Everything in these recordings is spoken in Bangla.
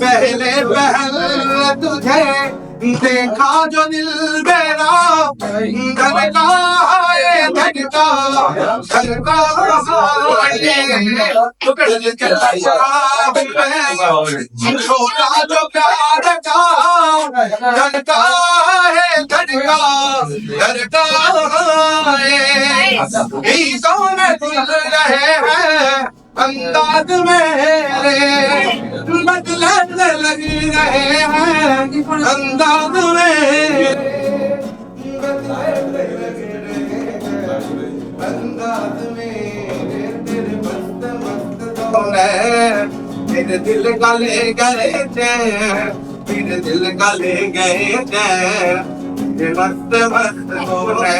पहले पहल तुझे देखा जो दिल मेरा धड़का है धड़का धड़का पकड़ के शराब में छोटा जो प्यार का धड़का है धड़का धड़का रहे हैं अंदाज मेरे बदलने लग रहे हैं, अंदाज मेरे बदलने लग रहे हैं अंदाज मेरे ਮੇਰੇ ਦਿਲ ਗਲੇ ਗਏ ਤੇ ਦਿਲ ਗਲੇ ਗਏ ਤੇ ਮਸਤ ਮਸਤ ਗੋਨੇ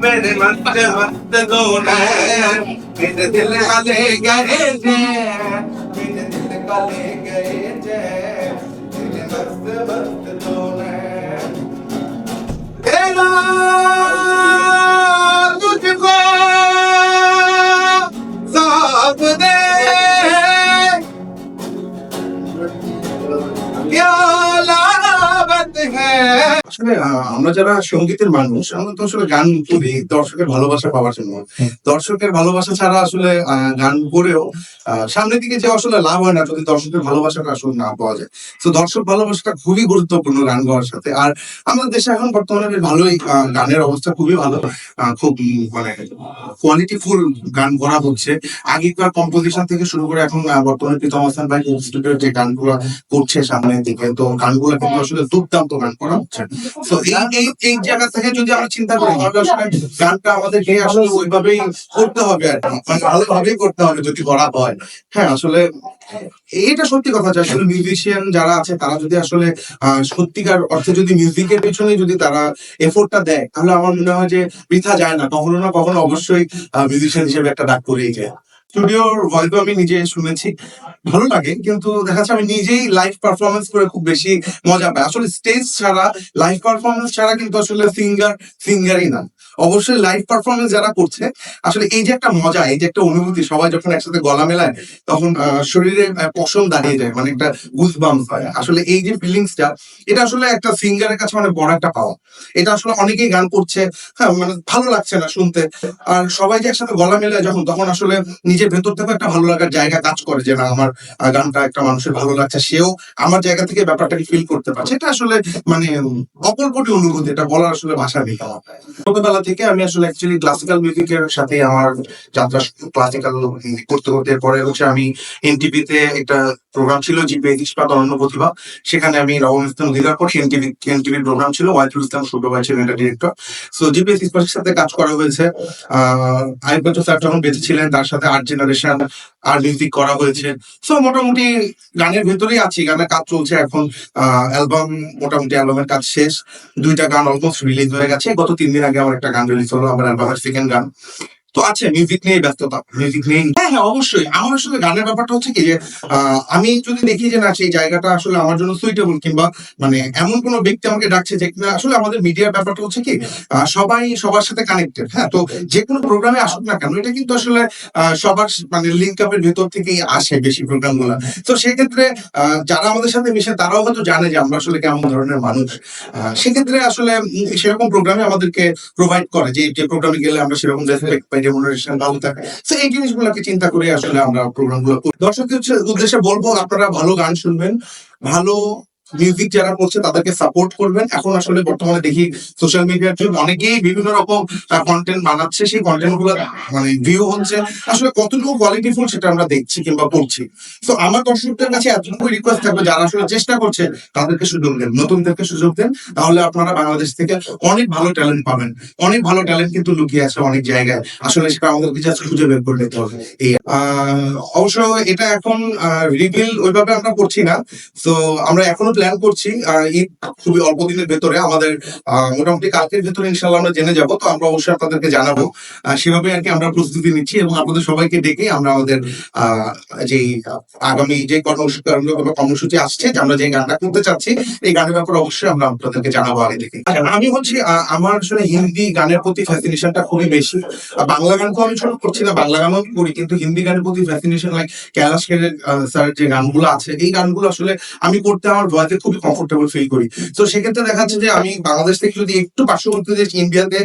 ਮੇਰੇ ਮਸਤ ਮਸਤ ਗੋਨੇ ਮੇਰੇ ਦਿਲ ਕਾਲੇ ਗਏ ਤੇ ਮੇਰੇ ਦਿਲ ਕਾਲੇ ਗਏ ਤੇ ਮੇਰੇ ਮਸਤ ਮਸਤ ਗੋਨੇ ਤੇਰਾ আসলে আহ, আমরা যারা সঙ্গীতের মানুষ আমরা তো আসলে গান করি দর্শকের ভালোবাসা পাওয়ার জন্য। দর্শকের ভালোবাসা ছাড়া আসলে আহ, গান করেও আহ, সামনের দিকে যে আসলে লাভ হয় না যদি দর্শকের ভালোবাসাটা আসলে না পাওয়া যায়। তো দর্শক ভালোবাসাটা খুবই গুরুত্বপূর্ণ গান গাওয়ার সাথে। আর আমাদের দেশে এখন বর্তমানে বেশ ভালোই আহ, গানের অবস্থা খুবই ভালো। আহ, খুব মানে কোয়ালিটি ফুল গান করা হচ্ছে। আগেকার কম্পোজিশন থেকে শুরু করে এখন বর্তমানে প্রীতম হাসান ভাই স্টুডিও যে গানগুলো করছে সামনের দিকে তো গানগুলো কিন্তু আসলে দুর্দান্ত গান করা হচ্ছে। তো এই এই এই জায়গা থেকে যদি আমরা চিন্তা করি তাহলে আসলে গানটা আমাদেরকে আসলে ওইভাবেই করতে হবে আর কি। মানে ভালোভাবেই করতে হবে যদি করা হয়। হ্যাঁ আসলে এটা সত্যি কথা যে আসলে মিউজিশিয়ান যারা আছে তারা যদি আসলে আহ, সত্যিকার অর্থে যদি মিউজিকের পেছনে যদি তারা এফোর্টটা দেয় তাহলে আমার মনে হয় যে বৃথা যায় না। কখনো না কখনো অবশ্যই মিউজিশিয়ান হিসেবে একটা ডাক পড়েই যায়। স্টুডিওর ভয়েস আমি নিজে শুনেছি। ভালো লাগে, কিন্তু দেখা যাচ্ছে আমি নিজেই লাইভ পারফরমেন্স করে খুব বেশি মজা পাই। আসলে স্টেজ ছাড়া লাইভ পারফরমেন্স ছাড়া কিন্তু আসলে সিঙ্গার সিঙ্গারই না। অবশ্যই লাইভ পারফরমেন্স যারা করছে আসলে এই যে একটা মজা এই যে একটা অনুভূতি সবাই যখন একসাথে গলা মেলায় তখন শরীরে পশম দাঁড়িয়ে যায় মানে একটা গুজ বাম্স হয়। আসলে এই যে ফিলিংসটা এটা আসলে একটা সিঙ্গারের কাছে মানে বড় একটা পাওয়া। এটা আসলে অনেকেই গান করছে হ্যাঁ মানে ভালো লাগছে না শুনতে। আর সবাই যে একসাথে গলা মেলায় যখন তখন আসলে নিজের ভেতর থেকে একটা ভালো লাগার জায়গা কাজ করে যে না আমার গানটা একটা মানুষের ভালো লাগছে সেও আমার জায়গা থেকে ব্যাপারটাকে ফিল করতে পারছে। এটা আসলে মানে উম, অকল্পনীয় অনুভূতি এটা বলার আসলে ভাষা নেই ছোটবেলা থেকে আমি আসলে অ্যাকচুয়ালি ক্লাসিক্যাল মিউজিকের সাথে আমার যাত্রা ক্লাসিক্যাল করতে করতে পরে হচ্ছে আমি এনটিভিতে একটা প্রোগ্রাম ছিল, জিপে ইস্পাত অনন্য প্রতিভা। সেখানে আমি রবন ইসলাম অধিকার করি এনটিভি এনটিভি প্রোগ্রাম ছিল ওয়াইফুল ইসলাম ছোট ভাই ছিলেন এটা ডিরেক্টর সো জিপে ইস্পাতের সাথে কাজ করা হয়েছে। আহ আইব স্যার যখন বেঁচে ছিলেন, তার সাথে আর্ট জেনারেশন আর মিউজিক করা হয়েছে। সো মোটামুটি গানের ভেতরেই আছি, গানের কাজ চলছে এখন। অ্যালবাম, মোটামুটি অ্যালবামের কাজ শেষ। দুইটা গান অলমোস্ট রিলিজ হয়ে গেছে। গত তিন দিন আগে আমার একটা গান রিলিজ হলো, আমার অ্যালবামের সেকেন্ড গান। তো আছে মিউজিক নিয়ে ব্যস্ততা মিউজিক নিয়ে হ্যাঁ হ্যাঁ অবশ্যই। আমার আসলে গানের ব্যাপারটা হচ্ছে কি যে আমি যদি দেখি যে না, সেই জায়গাটা আসলে আমার জন্য সুইটেবল কিংবা মানে এমন কোনো ব্যক্তি আমাকে ডাকছে যে কিনা, আসলে আমাদের মিডিয়ার ব্যাপারটা হচ্ছে কি সবাই সবার সাথে কানেক্টেড হ্যাঁ তো যে কোনো প্রোগ্রামে আসুক না কেন, এটা কিন্তু আসলে সবার মানে লিঙ্ক আপের ভেতর থেকেই আসে বেশি প্রোগ্রামগুলা। তো সেক্ষেত্রে যারা আমাদের সাথে মিশে, তারাও হয়তো জানে যে আমরা আসলে কেমন ধরনের মানুষ। সেক্ষেত্রে আসলে সেরকম প্রোগ্রামে আমাদেরকে প্রোভাইড করে যে যে প্রোগ্রামে গেলে আমরা সেরকম রেসপেক্ট পাই। রেমুনারেশন ভালো থাকে। তো এই জিনিসগুলোকে চিন্তা করে আসলে আমরা দর্শকের উদ্দেশ্যে বলব, আপনারা ভালো গান শুনবেন, ভালো মিউজিক যারা করছে তাদেরকে সাপোর্ট করবেন। এখন আসলে বর্তমানে দেখি সোশ্যাল মিডিয়ার যুগ, অনেকেই বিভিন্ন রকম কন্টেন্ট বানাচ্ছে। সেই কন্টেন্টগুলো মানে ভিউ হচ্ছে। আসলে কতটুকু কোয়ালিটিফুল সেটা আমরা দেখছি কিংবা পড়ছি। তো আমার দর্শকদের কাছে এতটুকু রিকোয়েস্ট থাকবে, যারা আসলে চেষ্টা করছে, তাদেরকে সুযোগ দেন। নতুনদেরকে সুযোগ দেন। তাহলে আপনারা বাংলাদেশ থেকে অনেক ভালো ট্যালেন্ট পাবেন। অনেক ভালো ট্যালেন্ট কিন্তু লুকিয়ে আছে অনেক জায়গায়। আসলে সেটা আমাদেরকে জাস্ট খুঁজে বের করে নিতে হবে। এই অবশ্য এটা এখন রিভিল ওইভাবে আমরা করছি না। তো আমরা এখনও প্ল্যান করছি ঈদ খুবই অল্প দিনের ভেতরে, আমাদের মোটামুটি কালকের ভেতরে ইনশাল্লাহ আমরা জেনে যাব, তো আমরা অবশ্যই আপনাদেরকে জানাব। সেভাবে আর কি আমরা প্রস্তুতি নিচ্ছি এবং আপনাদের সবাইকে ডেকে আমরা আমাদের যে আগামী যে কর্মসূচি আসছে আমরা যে গানটা করতে চাচ্ছি, এই গানের ব্যাপারে অবশ্যই আমরা আপনাদেরকে জানাব আগে থেকে। আমি হচ্ছে আমার আসলে হিন্দি গানের প্রতি ফ্যাসিনেশনটা খুবই বেশি। বাংলা গান তো আমি শুরু করছি না, বাংলা গানও করি, কিন্তু হিন্দি গানের প্রতি ফ্যাসিনেশন লাইক ক্যালাশ স্যার যে গানগুলো আছে, এই গানগুলো আসলে আমি করতে আমার ভয়েতে খুবই কমফোর্টেবল ফিল করি। তো সেক্ষেত্রে দেখা যাচ্ছে যে আমি বাংলাদেশ থেকে যদি একটু পার্শ্ববর্তী দেশ ইন্ডিয়াতে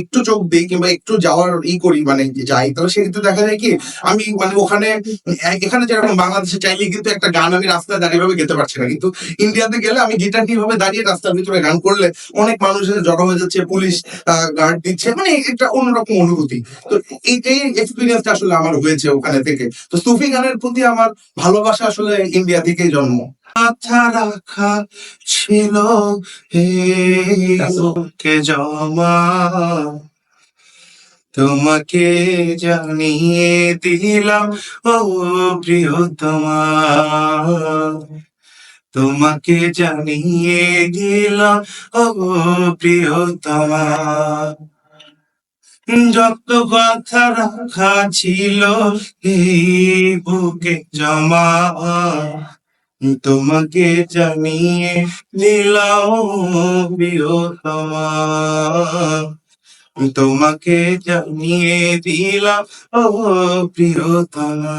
একটু চোখ দিই কিংবা একটু যাওয়ার ই করি মানে যাই, তাহলে সেক্ষেত্রে দেখা যায় কি, আমি মানে ওখানে এখানে যেরকম বাংলাদেশে চাইলে কিন্তু একটা গান আমি রাস্তায় দাঁড়িয়ে ভাবে গেতে পারছি না। কিন্তু ইন্ডিয়াতে গেলে আমি গিটার কীভাবে দাঁড়িয়ে রাস্তার ভিতরে গান করলে অনেক মানুষের জড়ো হয়ে যাচ্ছে, পুলিশ গার্ড দিচ্ছে মানে একটা অন্যরকম অনুভূতি। তো এইটাই এই এক্সপিরিয়েন্সটা আসলে আমার হয়েছে ওখানে থেকে। তো সুফি গানের প্রতি আমার ভালোবাসা আসলে ইন্ডিয়া থেকেই জন্ম। মাথা রাখা ছিল হে কে জমা তোমাকে জানিয়ে দিলাম ও প্রিয়তমা তোমাকে জানিয়ে দিলাম ও প্রিয়তমা যত কথা রাখা ছিল এই বুকে জমা তোমাকে জানিয়ে দিলাম প্রিয়তমা। তোমাকে জানিয়ে দিলাম ও প্রিয়তমা।